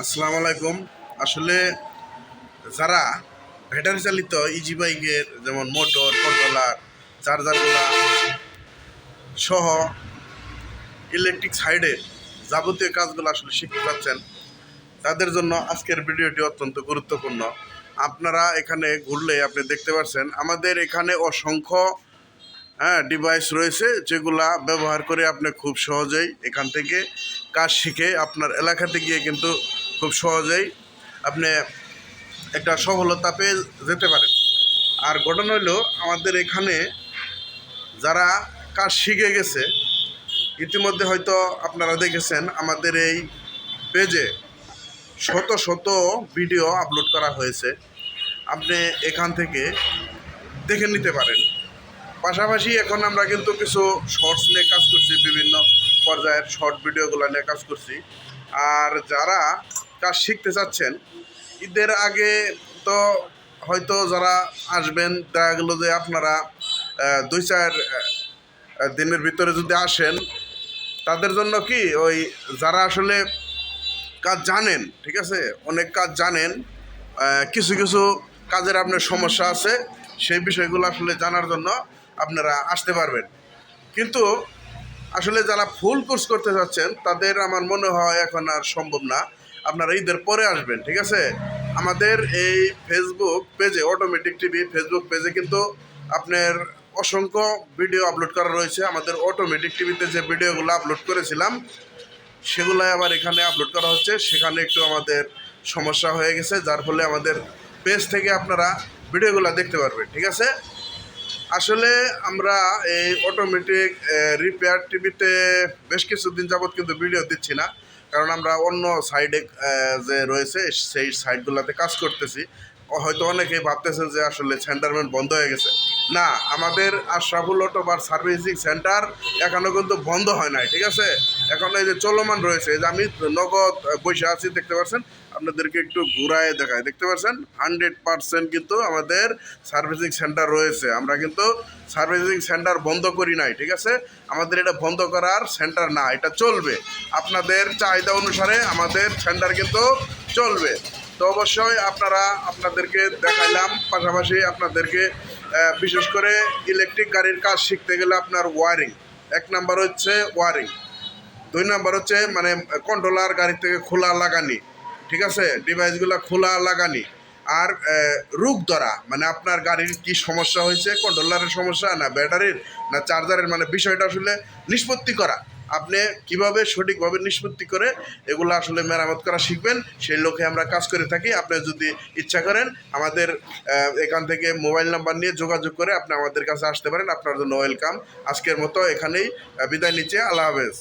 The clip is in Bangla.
আসসালামু আলাইকুম। আসলে যারা ব্যাটারি চালিত ইজি বাইকের যেমন মোটর, কন্ট্রোলার, চার্জারগুলা সহ ইলেকট্রিক সাইডের যাবতীয় কাজগুলো আসলে শিখতে পাচ্ছেন তাদের জন্য আজকের ভিডিওটি অত্যন্ত গুরুত্বপূর্ণ। আপনারা এখানে ঘুরলে আপনি দেখতে পাচ্ছেন আমাদের এখানে অসংখ্য হ্যাঁ ডিভাইস রয়েছে যেগুলা ব্যবহার করে আপনি খুব সহজেই এখান থেকে কাজ শিখে আপনার এলাকাতে গিয়ে কিন্তু খুব সহজেই আপনি একটা সফলতা পেয়ে যেতে পারেন। আর ঘটনা হলো, আমাদের এখানে যারা কাজ শিখে গেছে, ইতিমধ্যে হয়তো আপনারা দেখেছেন, আমাদের এই পেজে শত শত ভিডিও আপলোড করা হয়েছে। আপনি এখান থেকে দেখে নিতে পারেন। পাশাপাশি এখন আমরা কিন্তু কিছু শর্টস নিয়ে কাজ করছি, বিভিন্ন পর্যায়ের শর্ট ভিডিওগুলো নিয়ে কাজ করছি। আর যারা কাজ শিখতে চাচ্ছেন, ঈদের আগে তো হয়তো যারা আসবেন, দেখা গেলো যে আপনারা দুই চার দিনের ভিতরে যদি আসেন, তাদের জন্য কি ওই যারা আসলে কাজ জানেন, ঠিক আছে? অনেক কাজ জানেন কিছু কিছু কাজের আপনার সমস্যা আছে, সেই বিষয়গুলো আসলে জানার জন্য আপনারা আসতে পারবেন। কিন্তু আসলে যারা ফুল কোর্স করতে যাচ্ছেন, তাদের আমার মনে হয় এখন আর সম্ভব না। আপনারা ঈদের পরে আসবেন, ঠিক আছে? আমাদের এই ফেসবুক পেজে অটোমেটিক টিভি ফেসবুক পেজে কিন্তু আপনার অসংখ্য ভিডিও আপলোড করা রয়েছে। আমাদের অটোমেটিক টিভিতে যে ভিডিওগুলো আপলোড করেছিলাম, সেগুলাই আবার এখানে আপলোড করা হচ্ছে। সেখানে একটু আমাদের সমস্যা হয়ে গেছে, যার ফলে আমাদের পেজ থেকে আপনারা ভিডিওগুলো দেখতে পারবেন, ঠিক আছে? আসলে আমরা এই অটোমেটিক রিপেয়ার টিভিতে বেশ কিছুদিন যাবৎ কিন্তু ভিডিও দিচ্ছি না। কারণ আমরা অন্য সাইডে যে রয়েছে, সেই সাইডগুলোতে কাজ করতেছি। হয়তো অনেকেই ভাবতেছেন যে আসলে সেন্টারম্যান বন্ধ হয়ে গেছে। না, আমাদের আশরাফুল অটোবার সার্ভিসিং সেন্টার এখনও কিন্তু বন্ধ হয় নাই, ঠিক আছে? এখন এই যে চলমান রয়েছে, এই যে আমি নগদ বসে আছি, দেখতে পাচ্ছেন? আপনাদেরকে একটু ঘুরায় দেখায় দেখতে পাচ্ছেন? হান্ড্রেড পার্সেন্ট কিন্তু আমাদের সার্ভিসিং সেন্টার রয়েছে। আমরা কিন্তু সার্ভিসিং সেন্টার বন্ধ করি নাই, ঠিক আছে? আমাদের এটা বন্ধ করার সেন্টার না, এটা চলবে। আপনাদের চাহিদা অনুসারে আমাদের সেন্টার কিন্তু চলবে। তো অবশ্যই আপনারা, আপনাদেরকে দেখাইলাম, পাশাপাশি আপনাদেরকে বিশেষ করে ইলেকট্রিক গাড়ির কাজ শিখতে গেলে আপনার ওয়ারিং। এক নাম্বার হচ্ছে ওয়ারিং। দুই নাম্বার হচ্ছে মানে কন্ট্রোলার গাড়ি থেকে খোলা লাগানি, ঠিক আছে? ডিভাইসগুলো খোলা লাগানি। আর রোগ ধরা মানে আপনার গাড়ির কি সমস্যা হয়েছে কন্ট্রোলারের সমস্যা না ব্যাটারির না চার্জারের মানে বিষয়টা আসলে নিষ্পত্তি করা। আপনি কীভাবে সঠিকভাবে নিষ্পত্তি করে এগুলো আসলে মেরামত করা শিখবেন, সেই লক্ষ্যে আমরা কাজ করে থাকি। আপনি যদি ইচ্ছা করেন আমাদের এখান থেকে মোবাইল নাম্বার নিয়ে যোগাযোগ করে আপনি আমাদের কাছে আসতে পারেন। আপনার জন্য ওয়েলকাম আজকের মতো এখানেই বিদায় নিচ্ছে। আল্লাহ হাফেজ।